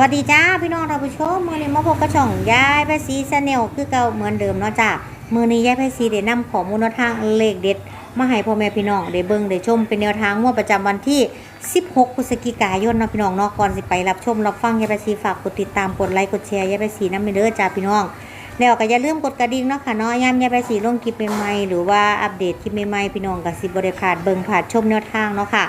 วัสดีจ้าพี่น้องท่านผู้ชมมือนี้มาพบกับช่องยายไพซีแนลคือเก่าเหมือนเดิมเนาะจ้ามือนี้ยายไพซีได้นำข้อมูลนทางเลขเด็ด มาให้พ่อแม่พี่น้องได้เบิ่งได้ชมเป็นแนวทางงวดประจำวันที่ 16พฤศจิกายนเนาะพี่น้องเนาะก่อนสิไปรับชมรับฟังยายไพซีฝากกดติดตามกดไลค์กดแชร์ยายไพซีน้ำเด้อจ้าพี่น้อง แล้วก็อย่าลืมกดกระดิ่งเนาะค่ะเนาะยามยายไพซีลงคลิปใหม่ๆหรือว่าอัปเดตคลิปใหม่ๆพี่น้องก็สิบ่ได้พลาดเบิ่งพลาดชมแนวทางเนาะค่ะ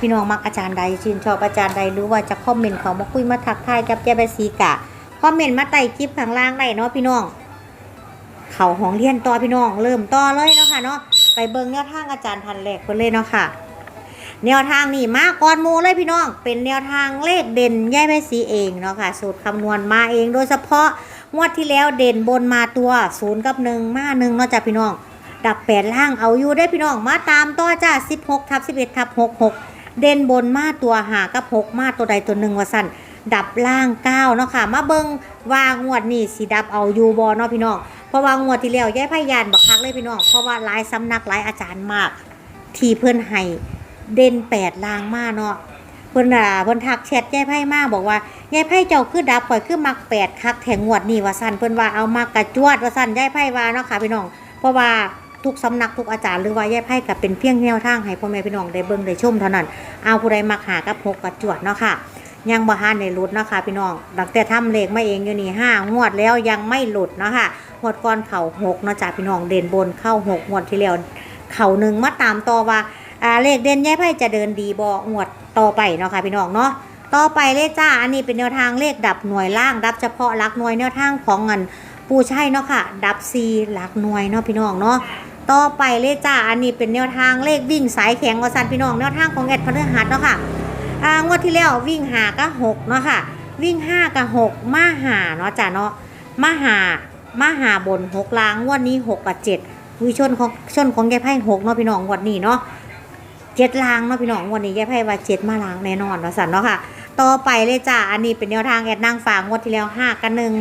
พี่น้องมักอาจารย์ใดชื่นชอบอาจารย์ใดหรือว่าจะคอมเมนต์เขามาคุยมาทักทายกับเจ้าใบซีกะคอมเมนต์มาใต้คลิปข้างล่างได้เนาะพี่น้อง เขาห้องเรียนต่อพี่น้อง เริ่มต่อเลยเนาะค่ะเนาะไปเบิ่งแนวทางอาจารย์ทันแรกคนเลยเนาะค่ะ แนวทางนี่มาก่อนหมูเลยพี่น้อง เป็นแนวทางเลขเด่นย่ายใบสีเองเนาะค่ะ สูตรคำนวณมาเองโดยเฉพาะงวดที่แล้วเด่นบนมาตัวศูนย์กับหนึ่งมาหนึ่งเนาะจ้ะพี่น้อง ดับแปดล่างเอาอยู่ได้พี่น้องมาตามต่อจ้า16ทับ11ทับ66 เด่นบนมาตัวหากับหกมาตัวใดตัวหนึ่งว่าสั่นดับล่างเก้าเนาะค่ะ มาเบิงวางงวดนี่สีดับเอาอยู่บอเนาะพี่น้องเพราะว่างวดที่แล้วย้ายพยานบักคักเลยพี่น้องเพราะว่าหลายสำนักหลายอาจารย์มาก ที่เพื่อนให้เด่นแปดล่างมาเนาะเพิ่นอ่าเพิ่นทักแชทยายไพ่มาบอกว่ายายไพ่เจ้าคือดับปล่อยคือมักแปดคักแถงงวดนี่ว่าสั่นเพิ่นว่าเอามากระจวดว่าสั่นยายไพ่ว่าเนาะค่ะพี่น้อง เพราะว่า ทุกสำนักทุกอาจารย์หรือว่าแยกไพ่กับเป็นเพียงแนวทางให้พ่อแม่พี่น้องได้เบิ่งได้ชมเท่านั้น เอาผู้ใดมักหากับพกกับจวดเนาะค่ะ ยังบ่ฮันในหลุดเนาะค่ะพี่น้องตั้งแต่ทำเลขมาเองอยู่นี่ห้างวดแล้วยังไม่หลุดเนาะค่ะงวดก่อนเข่าหกเนาะจ้ะพี่น้องเด่นบนเข้าหกงวดที่แล้วเข่าหนึ่งมาตามต่อว่าเลขเด่นแย่ไพ่จะเดินดีบ่งวดต่อไปเนาะค่ะพี่น้องเนาะต่อไปเลขจ้าอันนี้เป็นแนวทางเลขดับหน่วยล่างดับเฉพาะหลักหน่วยแนวทางของเงินปูใช่เนาะค่ะ ดับซีหลักหน่วยเนาะพี่น้องเนาะ ต่อไปเลยจ้า อันนี้เป็นแนวทางเลขวิ่งสายแข็งวสันพี่น้องแนวทางของแอดพฤหัสเนาะค่ะอ่างวดที่แล้ววิ่งหาก็หกเนาะค่ะ วิ่งห้ากับหกมาหาเนาะจ้าเนาะมาหามาหาบนหกล้างวดนี้หกกับเจ็ดวิชนของชนของยายไพ่หกเนาะพี่น้องวดนี้เนาะเจ็ดล้างเนาะพี่น้องวดนี้ยายไพ่ว่าเจ็ดมาล้างแน่นอนเนาะสันเนาะค่ะ ต่อไปเลยจ้าอันนี้เป็นแนวทางแอดนางฝางวดที่แล้วห้ากับหนึ่ง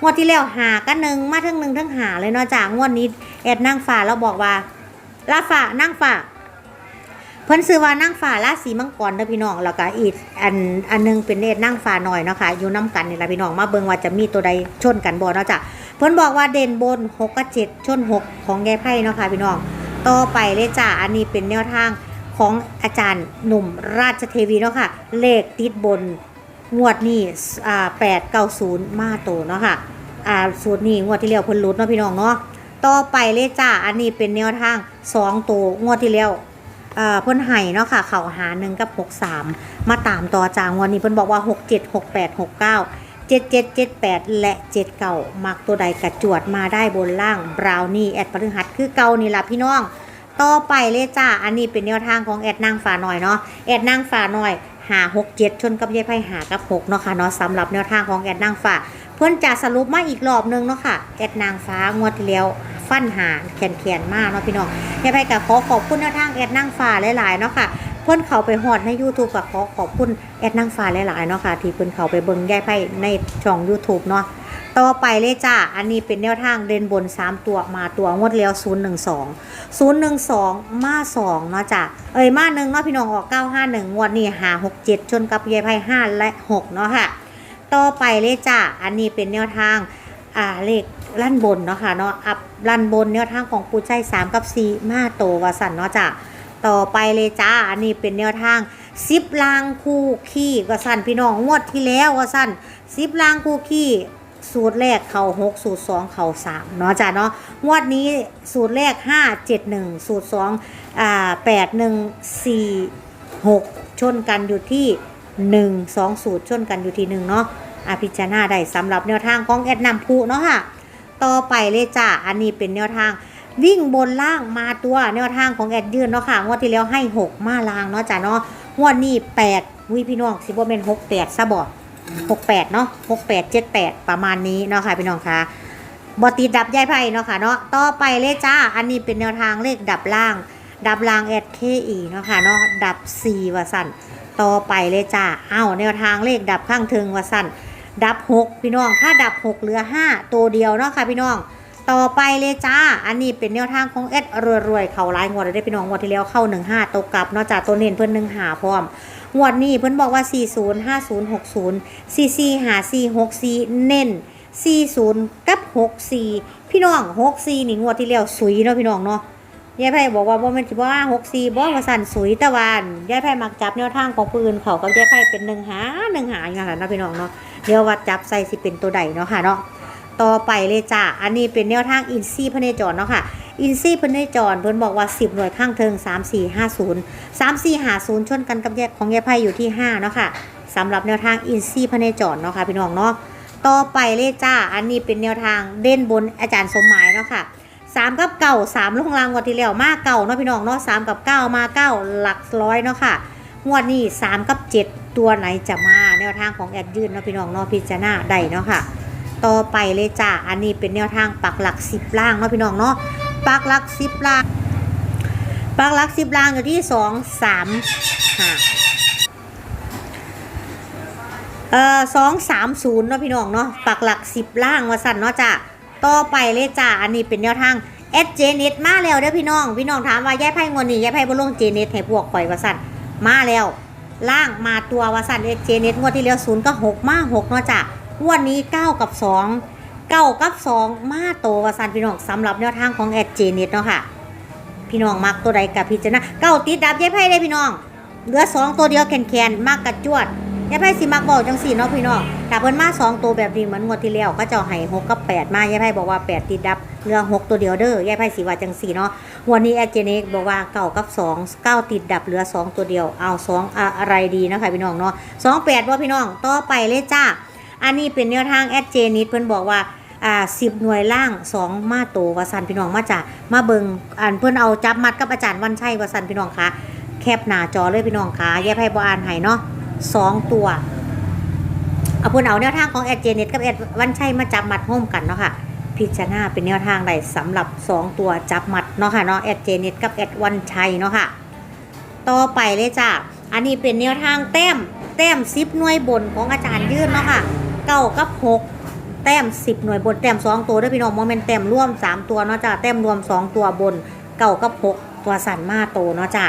งวดที่แล้วหากันหนึ่งมาทั้งหนึ่งทั้งหาเลยเนาะจากงวดนี้แอดนั่งฝ่าแล้วบอกว่าลาฝ่านั่งฝ่าเพิ่นซื้อว่านั่งฝ่าราศีมังกรเด้อพี่น้องแล้วก็อีกอันอันหนึงเป็นเลขนั่งฝ่าหน่อยเนาะค่ะอยู่น้กันนี่ละพี่น้องมาเบิ่งว่าจะมีตัวใดชนกันบ่เนาะจ้ะเพิ่นบอกว่าเด่นบน6กับ7ชน6ของยายไพ่เนาะค่ะพี่น้องต่อไปเลยจ้ะอันนี้เป็นแนวทางของอาจารย์หนุ่มราชเทวีเนาะค่ะเลขติดบน งวดนี้อ่าแปดเก้าศูนย์มาโตเนาะค่ะ อ่าสูตรนี้งวดที่แล้วเพิ่นลดเนาะพี่น้องเนาะ ต่อไปเลยจ้า อันนี้เป็นแนวทางสองตัวงวดที่แล้วอ่าเพิ่นให้เนาะค่ะ เข่าหาหนึ่งกับหกสามมาตามต่อจางวันนี้เพิ่นบอกว่าหกเจ็ดหกแปดหกเก้าเจ็ดเจ็ดเจ็ดแปดและเจ็ดเก่ามักตัวใดกระจวดมาได้บนล่างบราวนี่แอดพฤหัสคือเก่านี่ละพี่น้องต่อไปเลยจ้า อันนี้เป็นแนวทางของแอดนางฝาหน่อยเนาะ แอดนางฝาหน่อย หาหกเจ็ดชนกับยายไพ่หากับหกเนาะค่ะเนาะสำหรับแนวทางของแอดนางฟ้า เพื่อนจะสรุปมาอีกรอบนึงเนาะค่ะแอดนางฟ้างวดที่แล้วฟันหาแขนแขนๆมากเนาะพี่น้องยายไพ่กับขอขอบคุณแนวทางแอดนางฟ้าหลายๆเนาะค่ะเพื่อนเขาไปหอดใน YouTube กับขอขอบคุณแอดนางฟ้าหลายๆเนาะค่ะที่เพื่อนเขาไปเบิ่งยายไพ่ในช่อง YouTube เนาะ ต่อไปเลยจ้า อันนี้เป็นแนวทางเด่นบน 3 ตัวมาตัวงวดเลี้ยว012 012 มา 2 เนาะจ้ะเอ้ยมาหนึ่งเนาะพี่น้องออก951 งวดนี้หา67 ชนกับยายไพ่5และ 6 เนาะค่ะ ต่อไปเลยจ้า อันนี้เป็นแนวทาง อ่าเลขลั่นบนเนาะค่ะเนาะอัพลั่นบนแนวทางของปูใจ3กับ 4 มาโตวาสันเนาะจ้ะต่อไปเลยจ้า อันนี้เป็นแนวทางซิปลางคู่ขี้วาสันพี่น้องงวดที่แล้ววาสันซิปลางคู่ขี้ สูตรแรกเขาหกสูตรสองเขาสามเนาะจ้ะเนาะงวดนี้สูตรแรกห้าเจ็ดหนึ่งสูตรสองอ่าแปดหนึ่งสี่หกชนกันอยู่ที่หนึ่งสองสูตรชนกันอยู่ที่หนึ่งเนาะอาพิจารณาได้สำหรับแนวทางของแอดนำพูเนาะค่ะ ต่อไปเลยจ้ะอันนี้เป็นแนวทางวิ่งบนล่างมาตัวแนวทางของแอดยืนเนาะค่ะงวดที่แล้วให้หกมาล่างเนาะจ้ะเนาะงวดนี้แปดวิพี่น้องสิบ่เป็นหกแปดซะบอด 68 เนาะ68 78 ประมาณนี้เนาะค่ะพี่น้องคะบอตีดับยายไพ่เนาะค่ะเนาะต่อไปเลยจ้า อันนี้เป็นแนวทางเลขดับล่าง ดับล่างแอดเคอีเนาะค่ะเนาะดับ4ว่าสั่นต่อไปเลยจ้าอ้าวแนวทางเลขดับข้างถึงว่าสั่นดับ 6 พี่น้องถ้าดับ 6 เหลือ 5 ตัวเดียวเนาะค่ะพี่น้องต่อไปเลยจ้า อันนี้เป็นแนวทางของเอ็ดรวยๆ เขาไล่งวดได้พี่น้องงวดที่แล้วเข้า 1 5ตกกลับเนาะจ้าตัวเน้นเพิ่น1หาพร้อม งวดนี้เพิ่นบอกว่า 40 50 60 44 54 64 เน้น 40 กับ 64 พี่น้อง 64 นี่งวดที่แล้วสุยเนาะพี่น้องเนาะยายไพ่บอกว่าบ่แม่นสิบ่ว่า64บ่ว่าสั่นสุยตะวันยายไพ่มักจับแนวทางของผู้อื่นเขากับยายไพ่เป็น1หา1หาอย่างนั้นล่ะนะพี่น้องเนาะเดี๋ยวว่าจับใส่สิเป็นตัวใดเนาะค่ะเนาะต่อไปเลยจ้ะอันนี้เป็นแนวทางอินซี่พเนจรเนาะค่ะ อินซี่พเนจรเพิ่นบอกว่า 10 หน่วยข้างเทิง 3450 3450 ชนกันกับแยกของแยายไพ่อยู่ที่ 5 เนาะค่ะสำหรับแนวทางอินซี่พเนจรเนาะค่ะพี่น้องเนาะต่อไปเลยจ้า อันนี้เป็นแนวทางเด่นบนอาจารย์สมหมายเนาะค่ะ3กับเก่า3ลงรางงวดที่แล้วมาเก่าเนาะพี่น้องเนาะ3กับ9มา9หลักร้อยเนาะค่ะงวดนี้3กับ7ตัวไหนจะมาแนวทางของแอดยืนเนาะพี่น้องเนาะพิจารณาได้เนาะค่ะ ต่อไปเลยจ้าอันนี้เป็นแนวทางปักหลัก10ล่างเนาะพี่น้องเนาะ ปักลัก10ล่าง ปักลัก10ล่างอยู่ที่2 3 5เอ่อ2 3 0เนาะพี่น้องเนาะปักหลัก10ล่างว่าสั่นเนาะจ้าต่อไปเลยจ้าอันนี้เป็นแนวทางเอสเจเน็ตมาแล้วเด้อพี่น้อง พี่น้องถามว่าแย่ไพ่งวดนี้แย่ไพ่บ่ลงเจเน็ตให้พวกข่อยวาสั่นมาแล้ว ล่างมาตัววาสั่นเอสเจเน็ตงวดที่แล้ว0ก็6มา6เนาะจ้างวดนี้9กับ2 9กับ2มาโตว่าสั่นพี่น้องสำหรับแนวทางของเอสเจเน็ตเนาะค่ะ พี่น้องมักตัวใดกับพิจารณาเก้าติดดับแย่ไพ่ได้พี่น้องเหลือสองตัวเดียวแขนๆมากกระจวดยายไพ่สิมักบอกจังสี่เนาะพี่น้องถ้าเพิ่นมาสองตัวแบบนี้เหมือนงวดที่แล้วก็จะให้หกกับแปดมายายไพ่บอกว่าแปดติดดับเหลือหกตัวเดียวเด้อยายไพ่สิว่าจังสี่เนาะวันนี้แอดเจเนกบอกว่าเก้ากับสองเก้าติดดับเหลือสองตัวเดียวเอาสองอะไรดีนะคะพี่น้องเนาะสองแปดว่าพี่น้องต่อไปเลยจ้าอันนี้เป็นแนวทางแอดเจนิดเพิ่นบอกว่า อ่าสิบหน่วยล่างสองมาโตวสันพี่น้องมาจากมาเบิงอ่านเพิ่อนเอาจับมัดกับอาจารย์วันชัยวสันพี่น้องคะแคบหน้าจอเลยพี่น้องคะแยกให้บอ่านให้เนาะสองตัวเอาเพิ่อนเอาแนวทางของแอดเจเน็ตกับแอดวันชัยมาจับมัดร่มกันเนาะค่ะพิจารณาเป็นแนวทางใดสำหรับสองตัวจับมัดเนาะค่ะเนาะแอดเจเน็ตกับแอดวันชัยเนาะค่ะต่อไปเลยจ้าอันนี้เป็นแนวทางแต้มแต้มซิปหน่วยบนของอาจารย์ยื่นเนาะค่ะเก้ากับหก แต้มสิบหน่วยบนแต้มสองตัวด้วยพี่น้องโมเมนต์แต้มร่วมสามตัวเนาะจ้าแต้มรวมสองตัวบนเก้ากับหกตัวสันมาโตเนาะจ้า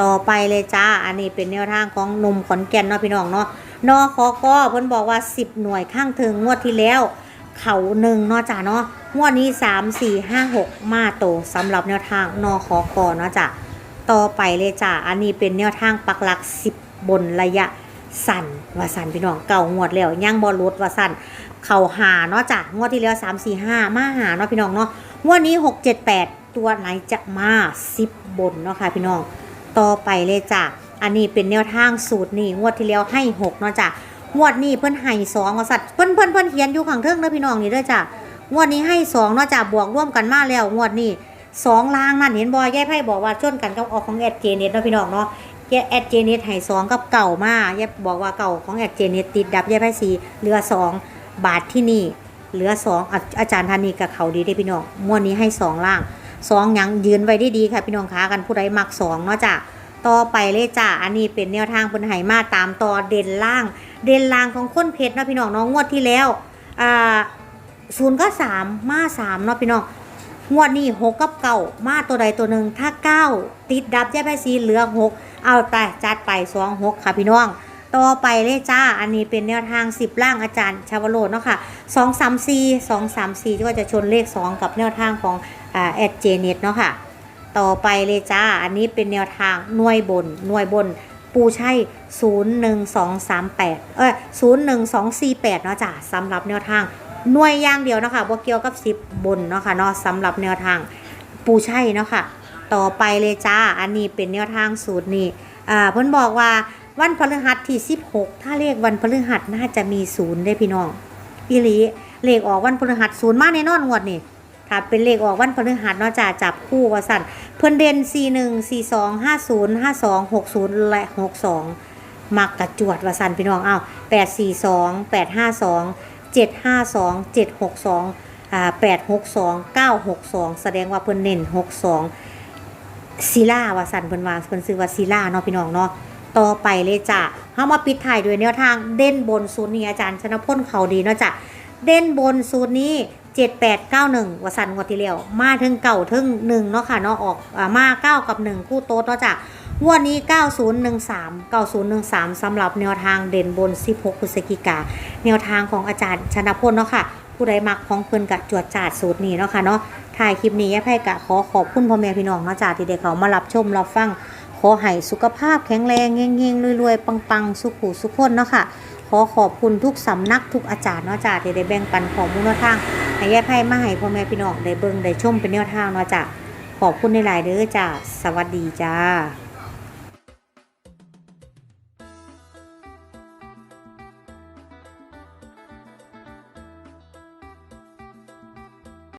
ต่อไปเลยจ้า อันนี้เป็นแนวทางของนมขอนแก่นเนาะพี่น้องเนาะนอคอกอเพิ่นบอกว่าสิบหน่วยข้างถึงงวดที่แล้ว เขาหนึ่งเนาะจ้าเนาะงวดนี้สามสี่ห้าหกมาโตสำหรับแนวทางนอคอกอเนาะจ้าต่อไปเลยจ้า อันนี้เป็นแนวทางปักหลัก 10 บนระยะสั้นว่าสั้นพี่น้องเก่างวดแล้วย่างบอลดว่าสั้น เข่าหาเนาะจ้างวดที่แล้ว3 4 5มาหาเนาะพี่น้องเนาะงวดนี้6 7 8ตัวไหนจะมา10บนเนาะค่ะพี่น้องต่อไปเลยจ้าอันนี้เป็นแนวทางสูตรนี่งวดที่แล้วให้6เนาะจ้างวดนี้เพิ่นให้สองว่าสัตว์เพิ่นเพิ่นเพิ่นเขียนอยู่ข้างเทิงเด้อพี่น้องนี่เด้อจ้างวดนี้ให้สองเนาะจ้าบวกร่วมกันมาแล้วงวดนี้สองลางนั่นเห็นบอยแย่ไพ่บอกว่าชนกันกับออกของแอดเจเนตเนาะพี่น้องเนาะแย่แอดเจเนตให้สองกับเก่ามาแย่บอกว่าเก่าของแอดเจเนตติดดับแย่ไพ่สีเหลือสอง บาทที่นี่ เหลือสองอาจารย์ธานีกับเขาดีได้พี่น้องม้วนนี้ให้สองล่างสองยังยืนไว้ได้ดีค่ะพี่น้องค้ากันผู้ใดมักสองเนาะจ้ะต่อไปเลยจ้ะอันนี้เป็นแนวทางเพิ่นให้มาตามต่อเด่นล่าง เด่นล่างของคนเพชรเนาะพี่น้องนาะงงวดที่แล้วอ่าศูนย์ก็สามมาสามเนาะพี่น้องงวดนี้หกกับเก่ามาตัวใดตัวหนึ่งถ้าเก้าติดดับแย่แพซีเหลือหกเอาแต่จัดไปสองหกค่ะพี่น้อง ต่อไปเลยจ้า อันนี้เป็นแนวทางสิบล่างอาจารย์ชาวโรดเนาะค่ะสองสามสี่สองสามสี่ก็จะชนเลขสองกับแนวทางของแอดเจเน็ตเนาะค่ะ ต่อไปเลยจ้า อันนี้เป็นแนวทางหน่วยบนหน่วยบนปูใช่ศูนย์หนึ่งสองสามแปดเออศูนย์หนึ่งสองสี่แปดเนาะจ้ะสำหรับแนวทางหน่วยย่างเดียวเนาะค่ะบ่เกี่ยวกับสิบบนเนาะค่ะเนาะสำหรับแนวทางปูใช่เนาะค่ะ ต่อไปเลยจ้า อันนี้เป็นแนวทางสูตรนี่อ่าเพิ่นบอกว่า วันพฤหัสที่ 16 ถ้าเลขวันพฤหัสน่าจะมีศูนย์ได้พี่น้องอีหลีเลขออกวันพฤหัสศูนย์มาแน่นอนงวดนี่ถ้าเป็นเลขออกวันพฤหัสเนาะจ้าจับคู่ว่าสั่นเพิ่อนเด่น41 42 50 52 60 และ 62 มักกระจวดว่าสั่นพี่น้องอ้าว842 852เจ็ดห้าสองเจ็ดหกสองอ่าแปดหกสองเก้าหกสองแสดงว่าเพิ่อนเน้นหกสองศิลาว่าสันเพิ่อนว่าเพิ่อนซื้อว่าศิล่าเนาะพี่น้องเนาะ ต่อไปเลยจ้ะเฮามาปิดท้ายด้วยแนวทางเด่นบนศูนย์นี้อาจารย์ชนพลเขาดีเนาะจ้ะเด่นบนศูนย์นี้เจ็ดแปดเก้าหนึ่งวสันงวดที่แล้วมาถึงเก่าถึงหนึ่งเนาะค่ะเนาะออกอมาเก้ากับหนึ่งคู่โต๊ดเนาะจ้ะวันนี้ 9013 9013สำหรับแนวทางเด่นบน 16พฤศจิกา แนวทางของอาจารย์ชนะพลเนาะค่ะ ผู้ใดมักของเพิ่นกะจวดจาดสูตรนี้เนาะค่ะเนาะถ่ายคลิปนี้ยายไพ่กะขอขอบคุณพ่อแม่พี่น้องเนาะจ้าที่ได้เขามารับชมรับฟัง ขอให้สุขภาพแข็งแรงเฮงๆรวยๆ ปังๆ สุขุสุขคนเนาะค่ะ ขอขอบคุณทุกสำนักทุกอาจารย์เนาะจ้าที่ได้แบ่งปันข้อมูลแนวทางให้ยายไพ่มาให้พ่อแม่พี่น้องได้เบิ่งได้ชมเป็นแนวทางเนาะจ้าขอบคุณในหลายเด้อจ้าสวัสดีจ้า